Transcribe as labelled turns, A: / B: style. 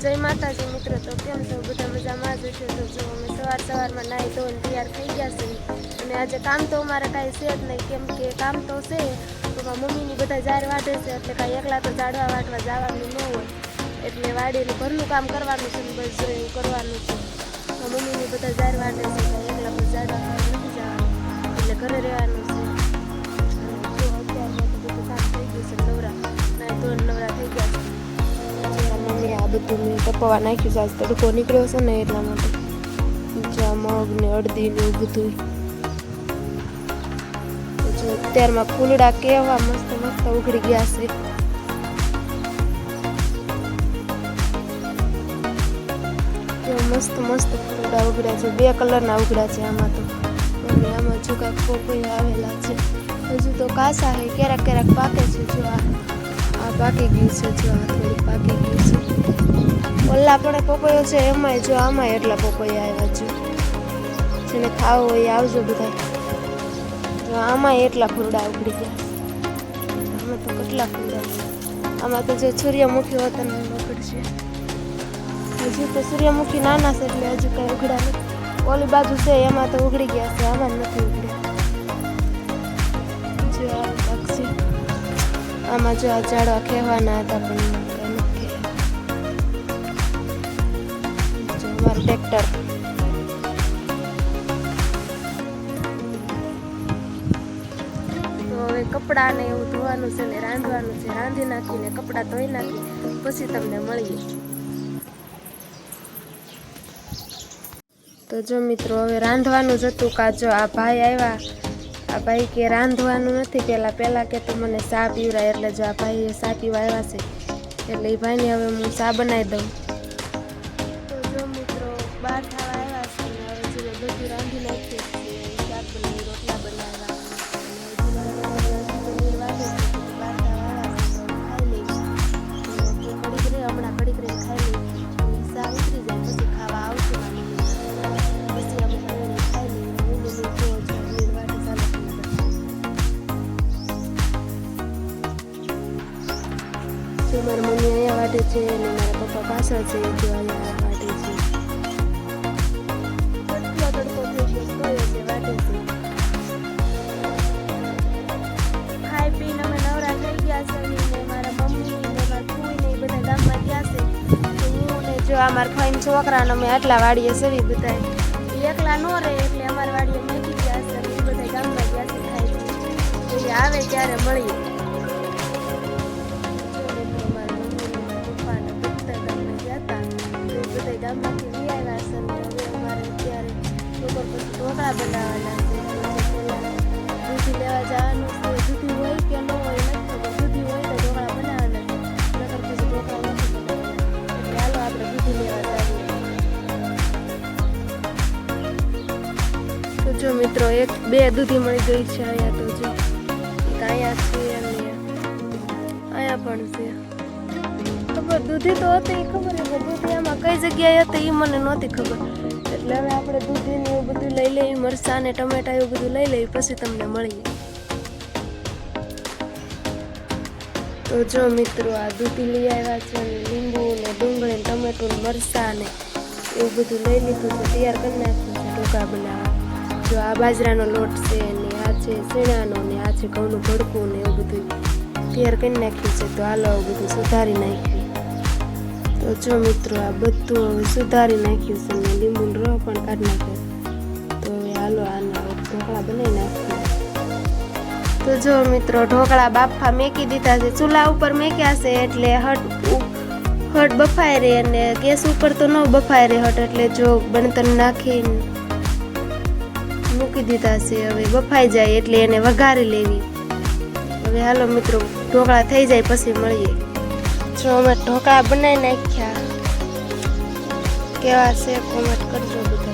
A: જય માતાજી મિત્રો, તો કેમ છો? બધા મજામાં જ હશો? તો જો, અમે સવાર સવારમાં નાહી ધોઈને તૈયાર થઈ ગયા છે. અને આજે કામ તો અમારે કાંઈ છે જ નહીં, કેમ કે કામ તો છે તો મમ્મીની બધા જાર વાઢે છે, એટલે કાંઈ એકલા તો ઝાડવા વાટવા જવાનું ન હોય. એટલે વાડીનું ઘરનું કામ કરવાનું છે બસ જો એવું કરવાનું છે. મમ્મીની બધા જાર વાટે છે કાંઈ એકલા બધા ઝાડવા નથી જવાનું. એટલે ઘરે રહેવાનું છે. અત્યારમાં બધું કામ થઈ ગયું છે, નવરા. બધું તપવા નાખ્યું છે. ને એટલા માટે. આ મગ ને અડધી ને એવું બધું. અત્યારમાં ફૂલડા કેવા મસ્ત મસ્ત ઉઘડી ગયા છે. મસ્ત મસ્ત ફૂલડા ઉઘડ્યા છે. બે કલરના ઉઘડ્યા છે આમાં તો. અને આમાં જો કાંઈક આવેલા છે. હજુ તો કાસા હે, ક્યારેક ક્યારેક પાકે છે જો પાકી ગયું છે, જો આ થોડું પાકી ગયું છે. ઓલા આપણે પપૈયો છે, એમાંય જો આમાંય એટલા પપૈયા આવ્યા છે. જેને ખાવું હોય આવજો બધા જો આમાંય એટલા ફૂરડા ઉગડી ગયા. આમાં તો કેટલા ફૂરડા આમાં તો જે સૂર્યમુખી વતન ઉગડશે હજુ તો સૂર્યમુખી નાના છે એટલે હજુ કઈ ઉઘડા નથી. ઓલી બાજુ છે, એમાં તો ઉગડી ગયા છે, આમાં નથી ઉગડ્યા આમાં જો આ ઝાડવા ખેવાના હતા પણ ટ્રેક્ટર તો હવે કપડાં ને એવું ધોવાનું છે ને રાંધવાનું છે. રાંધી નાખીને કપડાં ધોઈ નાખી, પછી તમને મળીએ. તો જો મિત્રો, હવે રાંધવાનું જ હતું કાજો આ ભાઈ આવ્યા આ ભાઈ કે રાંધવાનું નથી. પહેલાં પહેલાં કે તો મને ચા પીવરાય, એટલે જો આ ભાઈએ ચા પીવા આવ્યા છે, એટલે એ ભાઈને હવે હું ચા બનાવી દઉં. મિત્રો બહાર જો મારી મમ્મી અહીંયા વાટે છે અને મારા પપ્પા પાછળ છે જો અહીંયા વાટે છે. તડકો છે. ખાઈ પીને અમે નવરા થઈ ગયા છે મારા મમ્મી, ને એ બધા ગામમાં ગયા છે. તો જો આ ફાઈન છોકરાને અમે આટલા વાડીએ સવી બધા એકલા ન રહે એટલે અમારા વાડીએ મેકી ગયા છે એ બધા ગામમાં ગયા છે ખાઈ આવે ત્યારે મળીએ. ઢોકળા બનાવવાના. છે દૂધી હોય કે ન હોય નથી હોય તો ઢોકળા બનાવવાના છે. આપણે દૂધી લેવા જો મિત્રો, એક બે દૂધી મળી ગઈ છે અહીંયા તો જો. અહીંયા છે અને અહીંયા પણ છે. ખબર દૂધી તો હતી એ ખબર છે દૂધી આમાં કઈ જગ્યાએ હતી એ મને નહોતી ખબર. એટલે હવે આપણે દૂધી ને એવું બધું લઈ લઈએ, મરચાં ને ટમેટા એવું બધું લઈ લઈએ, પછી તમને મળીએ. તો જો મિત્રો, આ દૂધી લઈ આવ્યા છે લીંબુ ને ડુંગળી ટમેટું મરચાં ને એવું બધું લઈ લીધું છે, તૈયાર કરી નાખ્યું છે ઢોકા બનાવવા. જો આ બાજરાનો લોટ છે ને, આ છે શેણાનો ને, આ છે ઘઉંનું ભડકું ને એવું બધું તૈયાર કરી નાખ્યું છે, તો હાલો બધું સુધારી નાખ્યું તો જો મિત્રો, આ બધું હવે સુધારી નાખ્યું છે મેં લીંબુનો રસ પણ કાઢી નાખ્યો. તો હવે હાલો આના ઢોકળા બનાવી નાખીએ. તો જો મિત્રો, ઢોકળા બાફા મેકી દીધા છે. ચૂલા ઉપર મેક્યા છે એટલે હટ હટ બફાય રહે અને ગેસ ઉપર તો ન બફાય રહે હટ એટલે જો બણતર નાખીને મૂકી દીધા છે. હવે બફાઈ જાય એટલે એને વઘારી લેવી. હવે હાલો મિત્રો, ઢોકળા થઈ જાય પછી મળીએ. જો અમે ઢોકળા બનાવી નાખ્યા. કેવા છે કોમેન્ટ કરજો બધા.